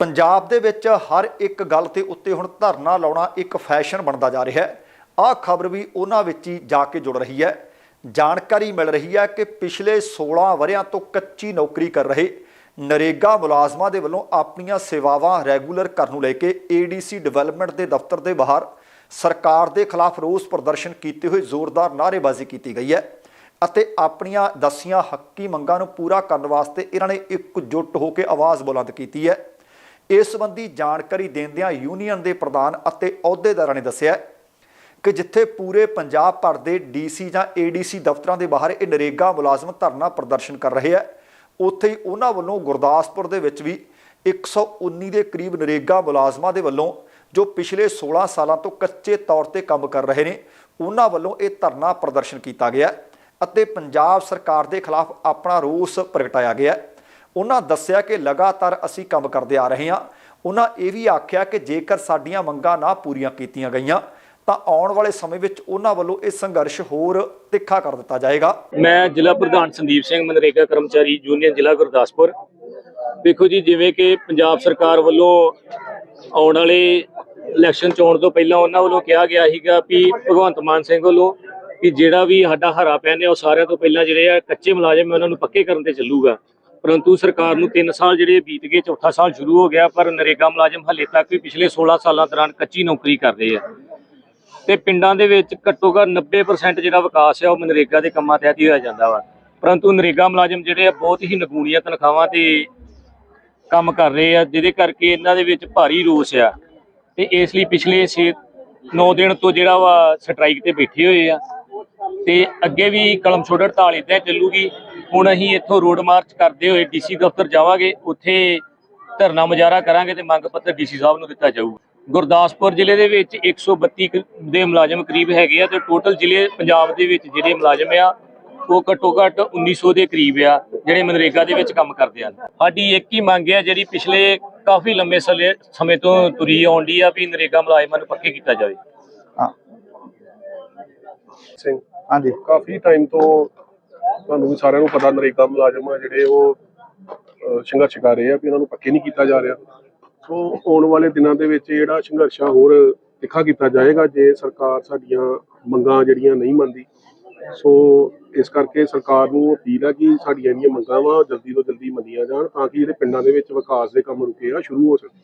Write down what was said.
ਪੰਜਾਬ ਦੇ ਵਿੱਚ ਹਰ ਇੱਕ ਗੱਲ ਤੇ ਉੱਤੇ ਹੁਣ ਧਰਨਾ ਲਾਉਣਾ ਇੱਕ ਫੈਸ਼ਨ ਬਣਦਾ ਜਾ ਰਿਹਾ ਹੈ। ਆਹ ਖਬਰ ਵੀ ਉਹਨਾਂ ਵਿੱਚ ਹੀ ਜਾ ਕੇ ਜੁੜ ਰਹੀ ਹੈ। ਜਾਣਕਾਰੀ ਮਿਲ ਰਹੀ ਹੈ ਕਿ ਪਿਛਲੇ 16 ਵਰਿਆਂ ਤੋਂ ਕੱਚੀ ਨੌਕਰੀ ਕਰ ਰਹੇ ਨਰੇਗਾ ਮੁਲਾਜ਼ਮਾਂ ਦੇ ਵੱਲੋਂ ਆਪਣੀਆਂ ਸੇਵਾਵਾਂ ਰੈਗੂਲਰ ਕਰਨ ਨੂੰ ਲੈ ਕੇ ਏਡੀਸੀ ਡਿਵੈਲਪਮੈਂਟ ਦੇ ਦਫ਼ਤਰ ਦੇ ਬਾਹਰ ਸਰਕਾਰ ਦੇ ਖਿਲਾਫ ਰੋਸ ਪ੍ਰਦਰਸ਼ਨ ਕੀਤੇ ਹੋਏ ਜ਼ੋਰਦਾਰ ਨਾਅਰੇਬਾਜ਼ੀ ਕੀਤੀ ਗਈ ਹੈ ਅਤੇ ਆਪਣੀਆਂ ਦਸੀਆਂ ਹੱਕੀ ਮੰਗਾਂ ਨੂੰ ਪੂਰਾ ਕਰਨ ਵਾਸਤੇ ਇਹਨਾਂ ਨੇ ਇਕਜੁੱਟ ਹੋ ਕੇ ਆਵਾਜ਼ ਬੁਲੰਦ ਕੀਤੀ ਹੈ। ਇਸ ਸੰਬੰਧੀ ਜਾਣਕਾਰੀ ਦਿੰਦਿਆਂ ਯੂਨੀਅਨ ਦੇ ਪ੍ਰਧਾਨ ਅਤੇ ਅਹੁਦੇਦਾਰਾਂ ਨੇ ਦੱਸਿਆ ਕਿ ਜਿੱਥੇ ਪੂਰੇ ਪੰਜਾਬ ਭਰ ਦੇ ਡੀਸੀ ਜਾਂ ਏਡੀਸੀ ਦਫ਼ਤਰਾਂ ਦੇ ਬਾਹਰ ਇਹ ਨਰੇਗਾ ਮੁਲਾਜ਼ਮ ਧਰਨਾ ਪ੍ਰਦਰਸ਼ਨ ਕਰ ਰਹੇ ਆ, ਉੱਥੇ ਹੀ ਉਹਨਾਂ ਵੱਲੋਂ ਗੁਰਦਾਸਪੁਰ ਦੇ ਵਿੱਚ ਵੀ 119 ਦੇ ਕਰੀਬ ਨਰੇਗਾ ਮੁਲਾਜ਼ਮਾਂ ਦੇ ਵੱਲੋਂ ਜੋ ਪਿਛਲੇ 16 ਸਾਲਾਂ ਤੋਂ ਕੱਚੇ ਤੌਰ ਤੇ ਕੰਮ ਕਰ ਰਹੇ ਨੇ, ਉਹਨਾਂ ਵੱਲੋਂ ਇਹ ਧਰਨਾ ਪ੍ਰਦਰਸ਼ਨ ਕੀਤਾ ਗਿਆ ਅਤੇ ਪੰਜਾਬ ਸਰਕਾਰ ਦੇ ਖਿਲਾਫ ਆਪਣਾ ਰੋਸ ਪ੍ਰਗਟਾਇਆ ਗਿਆ। ਉਹਨਾਂ ਦੱਸਿਆ ਕਿ ਲਗਾਤਾਰ ਅਸੀਂ ਕੰਮ ਕਰਦੇ ਆ ਰਹੇ ਹਾਂ। ਉਹਨਾਂ ਇਹ ਵੀ ਆਖਿਆ ਕਿ ਜੇਕਰ ਸਾਡੀਆਂ ਮੰਗਾਂ ਨਾ ਪੂਰੀਆਂ ਕੀਤੀਆਂ ਗਈਆਂ, ਤਾਂ ਆਉਣ ਵਾਲੇ ਸਮੇਂ ਵਿੱਚ ਉਹਨਾਂ ਵੱਲੋਂ ਇਹ ਸੰਘਰਸ਼ ਹੋਰ ਤਿੱਖਾ ਕਰ ਦਿੱਤਾ ਜਾਏਗਾ। ਮੈਂ ਜ਼ਿਲ੍ਹਾ ਪ੍ਰਧਾਨ ਸੰਦੀਪ ਸਿੰਘ ਮਨਰੇਗਾ ਕਰਮਚਾਰੀ ਯੂਨੀਅਨ ਜ਼ਿਲ੍ਹਾ ਗੁਰਦਾਸਪੁਰ। ਦੇਖੋ ਜੀ, ਜਿਵੇਂ ਕਿ ਪੰਜਾਬ ਸਰਕਾਰ ਵੱਲੋਂ ਆਉਣ ਵਾਲੇ ਇਲੈਕਸ਼ਨ ਚੋਣ ਤੋਂ ਪਹਿਲਾਂ ਉਹਨਾਂ ਵੱਲੋਂ ਕਿਹਾ ਗਿਆ ਸੀਗਾ ਕਿ ਭਗਵੰਤ ਮਾਨ ਸਿੰਘ ਵੱਲੋਂ ਕਿ ਜਿਹੜਾ ਵੀ ਸਾਡਾ ਹਰਾ ਪੈਨ ਹੈ, ਉਹ ਸਾਰਿਆਂ ਤੋਂ ਪਹਿਲਾਂ ਜਿਹੜੇ ਆ ਕੱਚੇ ਮੁਲਾਜ਼ਮ ਉਹਨਾਂ ਨੂੰ ਪੱਕੇ ਕਰਨ ਤੇ ਚੱਲੂਗਾ। ਪਰੰਤੂ ਸਰਕਾਰ ਨੂੰ 3 ਸਾਲ ਜਿਹੜੇ ਬੀਤ ਗਏ, ਚੌਥਾ ਸਾਲ ਸ਼ੁਰੂ ਹੋ ਗਿਆ, ਪਰ ਨਰੇਗਾ ਮੁਲਾਜ਼ਮ ਹਲੇ ਤੱਕ ਵੀ ਪਿਛਲੇ 16 ਸਾਲਾਂ ਦੌਰਾਨ ਕੱਚੀ ਨੌਕਰੀ ਕਰ ਰਹੇ ਆ। ਤੇ ਪਿੰਡਾਂ ਦੇ ਵਿੱਚ ਘੱਟੋ ਘੱਟ 90% ਜਿਹੜਾ ਵਿਕਾਸ ਆ, ਉਹ ਮਨਰੇਗਾ ਦੇ ਕੰਮਾਂ ਤਹਿਤ ਹੀ ਹੋਇਆ ਜਾਂਦਾ ਵਾ। ਪਰੰਤੂ ਨਰੇਗਾ ਮੁਲਾਜ਼ਮ ਜਿਹੜੇ ਆ, ਬਹੁਤ ਹੀ ਨਗੂਣੀਆਂ ਤਨਖਾਹਾਂ ਤੇ ਕੰਮ ਕਰ ਰਹੇ ਆ, ਜਿਹਦੇ ਕਰਕੇ ਇਹਨਾਂ ਦੇ ਵਿੱਚ ਭਾਰੀ ਰੋਸ ਆ। ਤੇ ਇਸ ਲਈ ਪਿਛਲੇ 6 9 ਦਿਨ ਤੋਂ ਜਿਹੜਾ ਵਾ ਸਟ੍ਰਾਈਕ ਤੇ ਬੈਠੇ ਹੋਏ ਆ। ਤੇ ਅੱਗੇ ਵੀ ਕਲਮ ਛੋੜ ਹੜਤਾਲ ਇਦਾਂ ਚੱਲੂਗੀ। ਹੁਣ ਅਸੀਂ ਇੱਥੋਂ ਰੋਡ ਮਾਰਚ ਕਰਦੇ ਹੋਏ ਡੀਸੀ ਦਫ਼ਤਰ ਜਾਵਾਂਗੇ, ਉੱਥੇ ਧਰਨਾ ਮੁਜ਼ਾਹਰਾ ਕਰਾਂਗੇ ਤੇ ਮੰਗ ਪੱਤਰ ਡੀਸੀ ਸਾਹਿਬ ਨੂੰ ਦਿੱਤਾ ਜਾਊਗਾ। ਗੁਰਦਾਸਪੁਰ ਜ਼ਿਲ੍ਹੇ ਦੇ ਵਿੱਚ 132 ਦੇ ਮੁਲਾਜ਼ਮ ਕਰੀਬ ਹੈਗੇ ਆ ਤੇ ਟੋਟਲ ਜ਼ਿਲ੍ਹੇ ਪੰਜਾਬ ਦੇ ਵਿੱਚ ਜਿਹੜੇ ਮੁਲਾਜ਼ਮ ਆ, ਉਹ ਘੱਟੋ ਘੱਟ 1900 ਦੇ ਕਰੀਬ ਆ, ਜਿਹੜੇ ਮਨਰੇਗਾ ਦੇ ਵਿੱਚ ਕੰਮ ਕਰਦੇ ਹਨ। ਸਾਡੀ ਇੱਕ ਹੀ ਮੰਗ ਆ, ਜਿਹੜੀ ਪਿਛਲੇ ਕਾਫੀ ਲੰਬੇ ਸਮੇਂ ਤੋਂ ਤੁਰੀ ਆਉਂਦੀ ਆ ਵੀ ਨਰੇਗਾ ਮੁਲਾਜ਼ਮਾਂ ਨੂੰ ਪੱਕੇ ਕੀਤਾ ਜਾਵੇ। ਸਿੰਘ। ਹਾਂਜੀ। ਕਾਫੀ ਟਾਈਮ ਤੋਂ ਤੁਹਾਨੂੰ ਵੀ ਸਾਰਿਆਂ ਨੂੰ ਪਤਾ ਨਰੇਗਾ ਮੁਲਾਜ਼ਮ ਆ ਜਿਹੜੇ ਉਹ ਅਹ, ਸੰਘਰਸ਼ ਕਰ ਰਹੇ ਆ ਵੀ ਉਹਨਾਂ ਨੂੰ ਪੱਕੇ ਨਹੀਂ ਕੀਤਾ ਜਾ ਰਿਹਾ। ਸੋ ਆਉਣ ਵਾਲੇ ਦਿਨਾਂ ਦੇ ਵਿੱਚ ਜਿਹੜਾ ਸੰਘਰਸ਼ ਆ ਹੋਰ ਤਿੱਖਾ ਕੀਤਾ ਜਾਏਗਾ ਜੇ ਸਰਕਾਰ ਸਾਡੀਆਂ ਮੰਗਾਂ ਜਿਹੜੀਆਂ ਨਹੀਂ ਮੰਨਦੀ। ਸੋ ਇਸ ਕਰਕੇ ਸਰਕਾਰ ਨੂੰ ਅਪੀਲ ਹੈ ਕਿ ਸਾਡੀਆਂ ਜਿਹੜੀਆਂ ਮੰਗਾਂ ਵਾ ਉਹ ਜਲਦੀ ਤੋਂ ਜਲਦੀ ਮੰਨੀਆਂ ਜਾਣ ਤਾਂ ਕਿ ਜਿਹੜੇ ਪਿੰਡਾਂ ਦੇ ਵਿੱਚ ਵਿਕਾਸ ਦੇ ਕੰਮ ਰੁਕੇ ਆ ਸ਼ੁਰੂ ਹੋ ਸਕਣ।